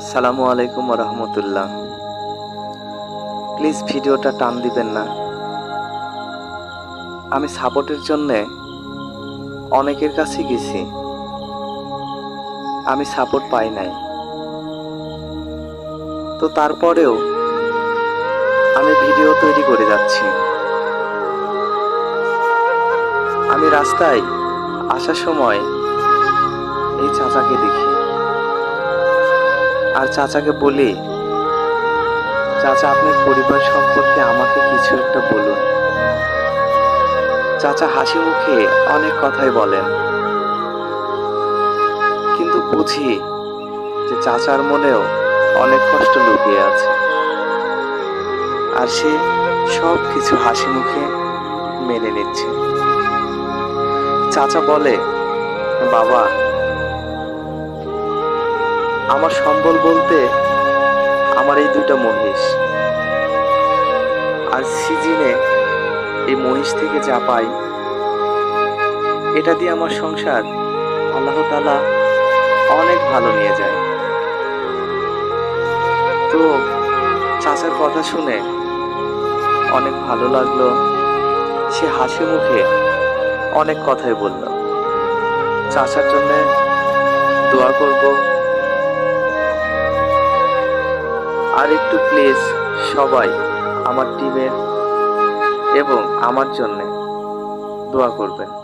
আসসালামু আলাইকুম রহমতুল্লাহ প্লিজ ভিডিওটা টান দিবেন না। আমি সাপোর্টের জন্যে অনেকের কাছে গেছি। আমি সাপোর্ট পাই নাই। তো তারপরেও আমি ভিডিও তৈরি করে যাচ্ছি। আমি রাস্তায় আসার সময় এই চাচাকে দেখি। আর চাচাকে বলি, চাচা আপনার পরিবার সম্পর্কে আমাকে কিছু একটা বলুন। চাচা হাসি মুখে অনেক কথাই বলেন। কিন্তু বুঝি যে চাচার মনেও অনেক কষ্ট লুকিয়ে আছে। আর সে সব কিছু হাসি মুখে মেনে নিচ্ছে। চাচা বলে, বাবা আমার সম্বল বলতে আমার এই দুইটা মহিষ। আর সিজনে এই মহিষ থেকে যা পাই, এটা দিয়ে আমার সংসার আল্লাহ তালা অনেক ভালো নিয়ে যায়। তো চাচার কথা শুনে অনেক ভালো লাগল। সে হাসি মুখে অনেক কথাই বলল। চাচার জন্য দোয়া করব। আর একটু প্লিজ সবাই আমার টিমের এবং আমার জন্যে দোয়া করবেন।